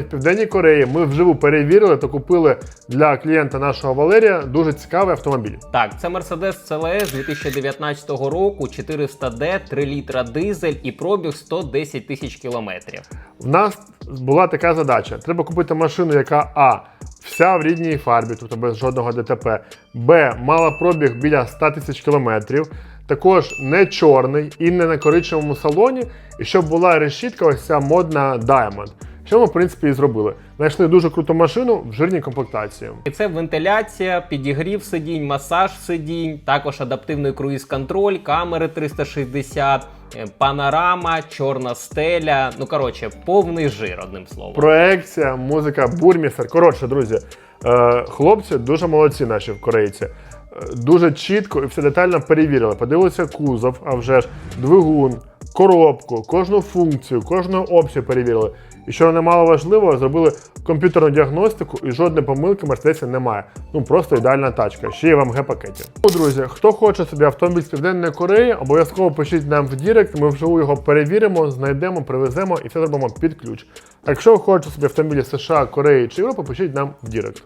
В Південній Кореї ми вживу перевірили та купили для клієнта нашого Валерія дуже цікавий автомобіль. Так, це Mercedes CLS 2019 року, 400D, 3 літра дизель і пробіг 110 тисяч кілометрів. В нас була така задача: треба купити машину, яка А. Вся в рідній фарбі, тобто без жодного ДТП. Б. Мала пробіг біля 100 тисяч кілометрів. Також не чорний і не на коричневому салоні, і щоб була решітка, ось ця модна Diamond. Що ми, в принципі, і зробили. Знайшли дуже круту машину в жирній комплектації. І це вентиляція, підігрів сидінь, масаж сидінь, також адаптивний круїз-контроль, камери 360, е, панорама, чорна стеля. Ну коротше, повний жир, одним словом. Проекція, музика, бурмістер. Коротше, друзі, е, хлопці дуже молодці наші в корейці. Е, Дуже чітко і все детально перевірили. Подивилися кузов, а вже ж двигун, коробку, кожну функцію, кожну опцію перевірили. І що немало важливо, зробили комп'ютерну діагностику і жодної помилки в Мерседесі немає. Ну просто ідеальна тачка. Ще є в МГ пакеті. Ну, друзі, хто хоче собі автомобіль з південної Кореї, обов'язково пишіть нам в Дірект. Ми вживу його перевіримо, знайдемо, привеземо і все зробимо під ключ. А якщо ви хочете собі автомобілі США, Кореї чи Європи, пишіть нам в Дірект.